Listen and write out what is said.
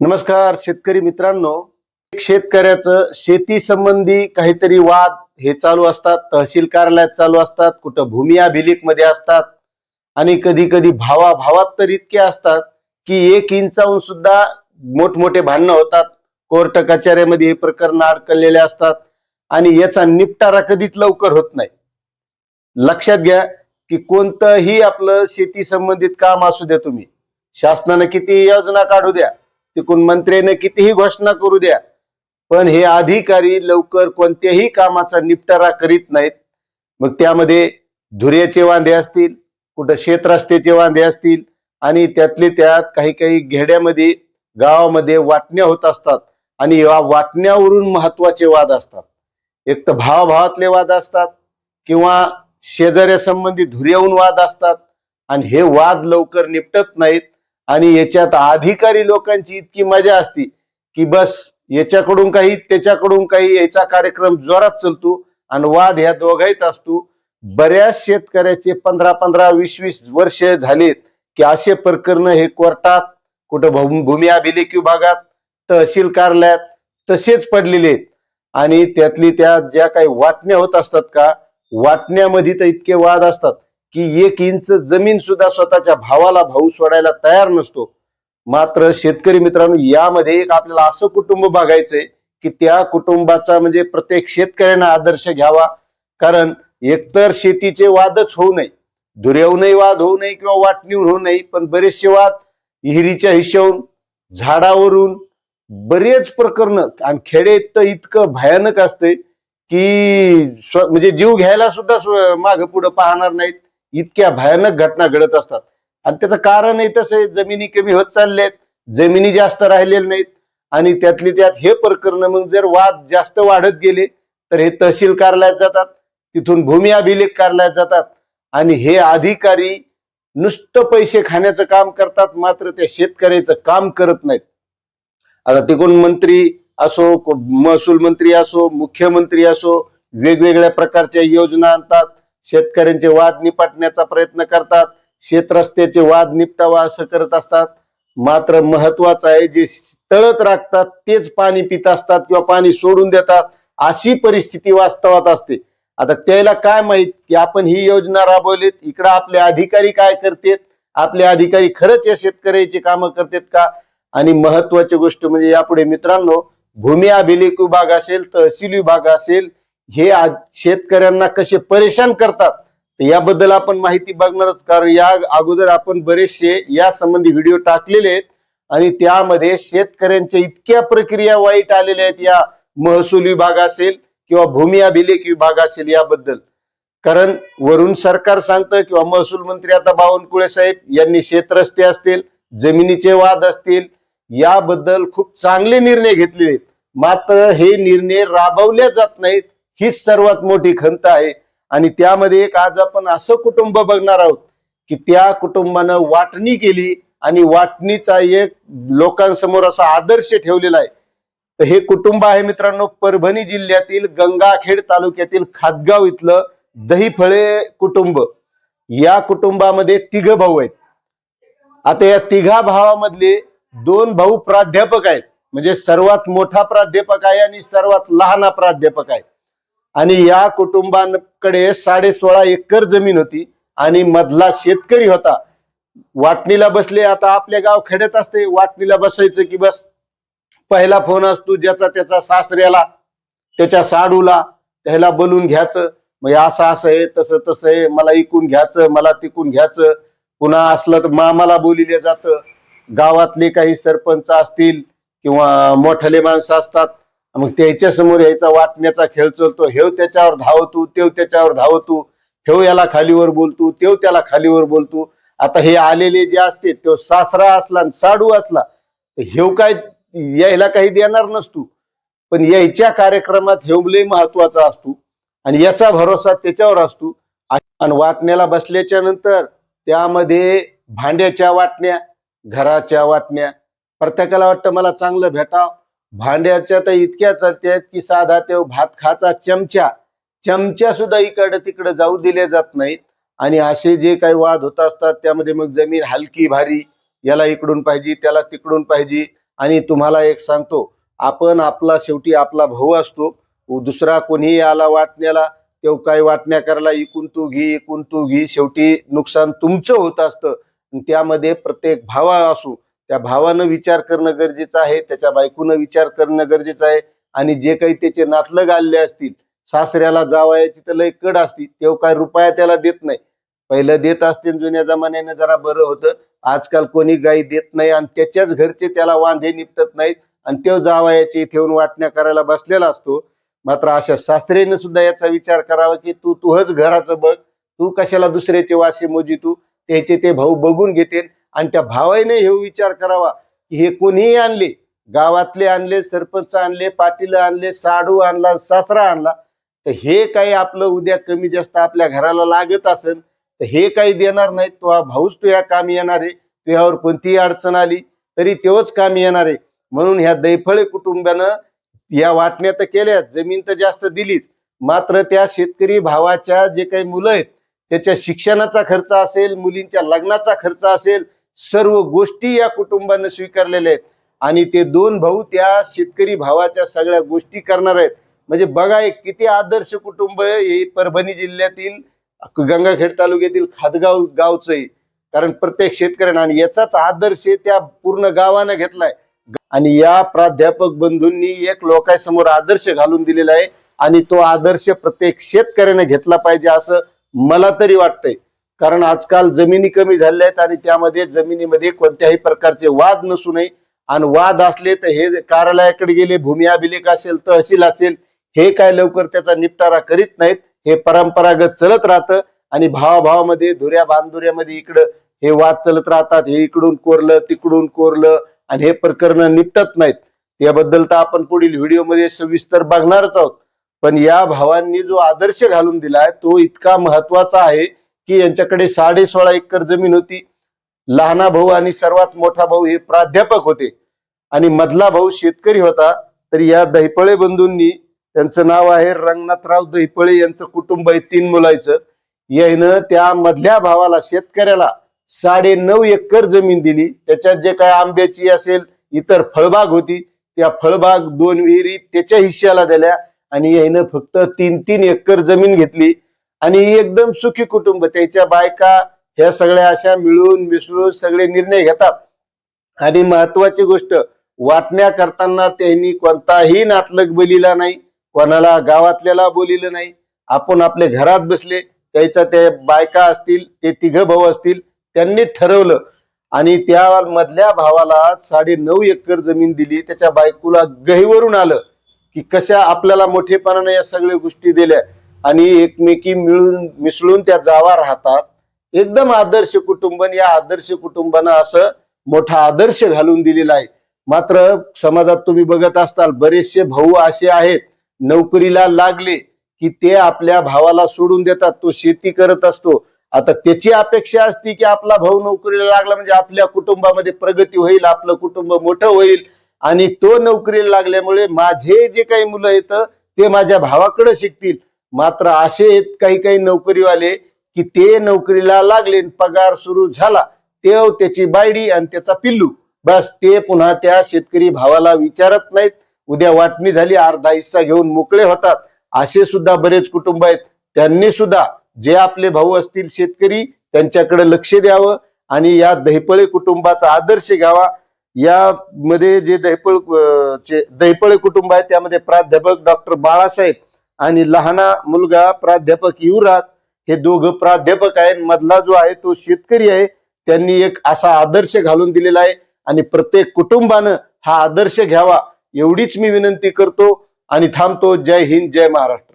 नमस्कार शेतकरी मित्रांनो. एक शेतकऱ्याचं शेती संबंधी काहीतरी वाद हे चालू असतात तहसील कार्यालयात चालू असतात कुठं भूमी अभिलेखमध्ये असतात आणि कधी कधी भावा भावात तर इतके असतात की एक इंचाहून सुद्धा मोठमोठे भांडणं होतात कोर्ट कचऱ्यामध्ये हे प्रकरण अडकलेले असतात आणि याचा निपटारा कधीच लवकर होत नाही. लक्षात घ्या की कोणतंही आपलं शेती संबंधित काम असू द्या तुम्ही. शासनानं किती योजना काढू द्या. तिकून मंत्र्याने कितीही घोषणा करू द्या पण हे अधिकारी लवकर कोणत्याही कामाचा निपटारा करीत नाहीत. मग त्यामध्ये धुऱ्याचे वांदे असतील कुठं शेतरस्त्याचे वांदे असतील आणि त्यातले त्यात काही काही घेड्यामध्ये गावामध्ये वाटण्या होत असतात आणि या वाटण्यावरून महत्त्वाचे वाद असतात. एक तर भावाभावातले वाद असतात किंवा शेजाऱ्या संबंधी धुऱ्याहून वाद असतात आणि हे वाद लवकर निपटत नाहीत. आणि याच्यात अधिकारी लोकांची इतकी मजा असती की बस याच्याकडून काही त्याच्याकडून काही याचा कार्यक्रम जोरात चालतो आणि वाद ह्या दोघाहीत असतो. बऱ्याच शेतकऱ्याचे पंधरा पंधरा वीस वीस वर्ष झालेत की असे प्रकरण हे कोर्टात कुठं भू- भूमी अभिलेख विभागात तहसील कार्यालयात तसेच पडलेले आहेत. आणि त्यातली त्या ज्या काही वाटण्या होत असतात का वाटण्यामध्ये तर इतके वाद असतात. की एक इंच जमीन सुद्धा स्वतःच्या भावाला भाऊ सोडायला तयार नसतो. मात्र शेतकरी मित्रांनो यामध्ये एक आपल्याला असं कुटुंब बघायचंय की त्या कुटुंबाचा म्हणजे प्रत्येक शेतकऱ्यांना आदर्श घ्यावा. कारण एकतर शेतीचे वादच होऊ नये. धुऱ्याहूनही वाद होऊ नये किंवा वाटणीहून होऊ नये पण बरेचसे वाद विहिरीच्या हिशोबून झाडावरून बरेच प्रकरण आणि खेडे तर इतकं भयानक असते की स्व- म्हणजे जीव घ्यायला सुद्धा माग पुढे पाहणार नाहीत. इतक्या भयानक घटना घडत असतात. आणि त्याचं कारणही तसं आहे जमिनी कमी होत चालल्यात जमिनी जास्त राहिलेल्या नाहीत. आणि त्यातली त्यात हे प्रकरण मग जर वाद जास्त वाढत गेले तर हे तहसील कार्यालयात जातात तिथून भूमी अभिलेख कार्यालयात जातात. आणि हे अधिकारी नुसतं पैसे खाण्याचं काम करतात मात्र त्या शेतकऱ्याचं काम करत नाहीत. आता तिकडून मंत्री असो महसूल मंत्री असो मुख्यमंत्री असो वेगवेगळ्या प्रकारच्या योजना आणतात. शेतकऱ्यांचे वाद निपटण्याचा प्रयत्न करतात शेतरस्त्याचे वाद निपटावा असं करत असतात. मात्र महत्वाचं आहे जे तळत राखतात तेच पाणी पित असतात किंवा पाणी सोडून देतात अशी परिस्थिती वास्तवात असते. आता त्याला काय माहीत की आपण ही योजना राबवलीत इकडं आपले अधिकारी काय करतेत? आपले अधिकारी खरंच या शेतकऱ्याची कामं करतात का? आणि महत्वाची गोष्ट म्हणजे यापुढे मित्रांनो भूमी अभिलेख विभाग असेल तहसील विभाग असेल हे आज शेतकऱ्यांना कसे परेशान करतात याबद्दल आपण माहिती बघणार आहोत कारण या अगोदर आपण बरेचसे या संबंधी व्हिडिओ टाकलेले आहेत आणि त्यामध्ये शेतकऱ्यांच्या इतक्या प्रक्रिया वाईट आलेल्या आहेत. या महसूल विभाग असेल किंवा भूमी अभिलेख विभाग असेल याबद्दल. कारण वरून सरकार सांगतं किंवा महसूल मंत्री आता बावनकुळे साहेब यांनी शेतरस्ते असतील जमिनीचे वाद असतील याबद्दल खूप चांगले निर्णय घेतलेले आहेत. मात्र हे निर्णय राबवले जात नाहीत. हीच सर्वात मोठी खंत आहे. आणि त्यामध्ये एक आज आपण असं कुटुंब बघणार आहोत की त्या कुटुंबानं वाटणी केली आणि वाटणीचा एक लोकांसमोर असा आदर्श ठेवलेला आहे. तर हे कुटुंब आहे मित्रांनो परभणी जिल्ह्यातील गंगाखेड तालुक्यातील खातगाव इथलं दहीफळे कुटुंब. या कुटुंबामध्ये तिघ भाऊ आहेत. आता या तिघा भावामधले दोन भाऊ प्राध्यापक आहेत. म्हणजे सर्वात मोठा प्राध्यापक आहे आणि सर्वात लहाना प्राध्यापक आहे. आणि या कुटुंबांकडे साडे सोळा एकर जमीन होती आणि मधला शेतकरी होता. वाटणीला बसले आता आपल्या गाव खेड्यात असते. वाटणीला बसायचं की बस. पहिला फोन असतो ज्याचा त्याचा सासऱ्याला त्याच्या साडूला त्याला बोलून घ्यायचं. मग असं असं आहे तसं तसं आहे मला इकून घ्यायचं मला तिकून घ्यायचं. पुन्हा असलं तर मामाला बोलिले जातं. गावातले काही सरपंच असतील किंवा मोठले माणसं असतात मग त्याच्यासमोर यायचा वाटण्याचा खेळ चलतो. हेव त्याच्यावर धावतो तेव त्याच्यावर धावतो. हेव याला खालीवर बोलतो तेव त्याला खालीवर बोलतो. आता हे आलेले जे असते तो सासरा असला आणि साडू असला तर हेव काय यायला काही देणार नसतो. पण यायच्या कार्यक्रमात हेव लय महत्त्वाचा असतो. आणि याचा भरोसा त्याच्यावर असतो. आणि वाटण्याला बसल्याच्या नंतर त्यामध्ये भांड्याच्या वाटण्या घराच्या वाटण्या. प्रत्येकाला वाटतं मला चांगलं भेटाव. भांड्याच्या तर इतक्या चालत्यात की साधा ते भात खाचा चमचा. चमचा सुद्धा इकडं तिकडं जाऊ दिले जात नाहीत. आणि असे जे काही वाद होत असतात त्यामध्ये मग जमीन हलकी भारी याला इकडून पाहिजे त्याला तिकडून पाहिजे. आणि तुम्हाला एक सांगतो आपण आपला शेवटी आपला भाऊ असतो. दुसरा कोणीही आला वाटण्याला तेव्हा काय वाटण्या करायला इकून तू घे इकून तू घे शेवटी नुकसान तुमचं होत असतं. त्यामध्ये प्रत्येक भावा असू त्या भावानं विचार करणं गरजेचं आहे त्याच्या बायकोनं विचार करणं गरजेचं आहे आणि जे काही त्याचे नातलग आले असतील सासऱ्याला जावायची तर लय कड असती तेव्हा काय रुपया त्याला देत नाही. पहिलं देत असतील जुन्या जमान्याने जरा बरं होतं. आजकाल कोणी गाई देत नाही आणि त्याच्याच घरचे त्याला वांधे निपटत नाहीत आणि तो इथे ठेवून वाटण्या करायला बसलेला असतो. मात्र अशा सासरेनं सुद्धा याचा विचार करावा की तू तूच घराचं बघ. तू कशाला दुसऱ्याचे वाशे मोजी तू? त्याचे ते भाऊ बघून घेते. आणि त्या भावाने हे विचार करावा की हे कोणीही आणले गावातले आणले सरपंच आणले पाटील आणले साडू आणला सासरा आणला तर हे काही आपलं उद्या कमी जास्त आपल्या घराला लागत असेल तर हे काही देणार नाही तो हा भाऊच ह्या कामी येणार आहे. तुझ्यावर कोणतीही अडचण आली तरी तेवच कामी येणार आहे. म्हणून ह्या दैफळे कुटुंबानं या वाटण्या तर केल्या जमीन तर जास्त दिलीच. मात्र त्या शेतकरी भावाच्या जे काही मुलं आहेत त्याच्या शिक्षणाचा खर्च असेल मुलींच्या लग्नाचा खर्च असेल सर्व गोष्टी या कुटुंबानं स्वीकारलेल्या आहेत. आणि ते दोन भाऊ त्या शेतकरी भावाच्या सगळ्या गोष्टी करणार आहेत. म्हणजे बघा एक किती आदर्श कुटुंब हे परभणी जिल्ह्यातील गंगाखेड तालुक्यातील खादगाव गावचं आहे. कारण प्रत्येक शेतकऱ्यानं आणि याचाच आदर्श त्या पूर्ण गावानं घेतलाय. आणि या प्राध्यापक बंधूंनी एक लोकांसमोर आदर्श घालून दिलेला आहे. आणि तो आदर्श प्रत्येक शेतकऱ्याने घेतला पाहिजे असं मला तरी वाटतंय. कारण आजकाल जमिनी कमी झाल्या आहेत आणि त्यामध्ये जमिनीमध्ये कोणत्याही प्रकारचे वाद नसू नये. आणि वाद असले तर हे कार्यालयाकडे गेले भूमी अभिलेख असेल तहसील असेल हे काय लवकर त्याचा निपटारा करीत नाहीत. हे परंपरागत चलत राहतं आणि भावाभावामध्ये धुऱ्या बांधुऱ्यामध्ये इकडं हे वाद चलत राहतात हे इकडून कोरलं तिकडून कोरलं आणि हे प्रकरण निपटत नाहीत. याबद्दल तर आपण पुढील व्हिडिओमध्ये सविस्तर बघणारच आहोत. पण या भावांनी जो आदर्श घालून दिलाय तो इतका महत्त्वाचा आहे की यांच्याकडे साडे सोळा एकर जमीन होती. लहाना भाऊ आणि सर्वात मोठा भाऊ हे प्राध्यापक होते. आणि मधला भाऊ शेतकरी होता. तर या दहिपळे बंधूंनी त्यांचं नाव आहे रंगनाथराव दहिपळे. यांचं कुटुंब आहे तीन मुलायचं. यानं त्या मधल्या भावाला शेतकऱ्याला साडे नऊ एकर जमीन दिली. त्याच्यात जे काय आंब्याची असेल इतर फळबाग होती त्या फळबाग दोन विहिरी त्याच्या हिश्श्याला दिल्या. आणि यानं फक्त तीन तीन एकर जमीन घेतली. आणि एकदम सुखी कुटुंब त्याच्या बायका ह्या सगळ्या अशा मिळून मिसळून सगळे निर्णय घेतात. आणि महत्वाची गोष्ट वाटण्या करताना त्यांनी कोणताही नातलग बोलिला नाही कोणाला गावातल्याला बोलिलं नाही. आपण आपल्या घरात बसले त्याच्या त्या बायका असतील ते तिघ भाऊ असतील त्यांनी ठरवलं. आणि त्या मधल्या भावाला साडे नऊ एकर जमीन दिली त्याच्या बायकोला गहीवरून आलं की कशा आपल्याला मोठेपणाने या सगळ्या गोष्टी दिल्या. आणि एकमेकी मिळून मिसळून त्या जावा राहतात. एकदम आदर्श कुटुंब आणि या आदर्श कुटुंबानं असं मोठा आदर्श घालून दिलेला आहे. मात्र समाजात तुम्ही बघत असताल बरेचसे भाऊ असे आहेत नोकरीला लागले की ते आपल्या भावाला सोडून देतात तो शेती करत असतो. आता त्याची अपेक्षा असती की आपला भाऊ नोकरीला लागला म्हणजे आपल्या कुटुंबामध्ये प्रगती होईल आपलं कुटुंब मोठं होईल. आणि तो नोकरीला लागल्यामुळे माझे जे काही मुलं येतं ते माझ्या भावाकडे शिकतील. मात्र असे काही काही नोकरीवाले की ते नोकरीला लागले पगार सुरू झाला तेव त्याची बायडी आणि त्याचा पिल्लू. बस ते पुन्हा त्या शेतकरी भावाला विचारत नाहीत. उद्या वाटणी झाली अर्धा हिस्सा घेऊन मोकळे होतात. असे सुद्धा बरेच कुटुंब आहेत. त्यांनी सुद्धा जे आपले भाऊ असतील शेतकरी त्यांच्याकडे लक्ष द्यावं आणि या दहिपळे कुटुंबाचा आदर्श घ्यावा. यामध्ये जे दहिपळ चे दहिपळे कुटुंब आहे त्यामध्ये प्राध्यापक डॉक्टर बाळासाहेब आणि लहाना मुलगा प्राध्यापक युवराज हे दोघं प्राध्यापक आहेत. मधला जो आहे तो शेतकरी आहे. त्यांनी एक असा आदर्श घालून दिलेला आहे. आणि प्रत्येक कुटुंबानं हा आदर्श घ्यावा एवढीच मी विनंती करतो. आणि थांबतो. जय हिंद जय महाराष्ट्र.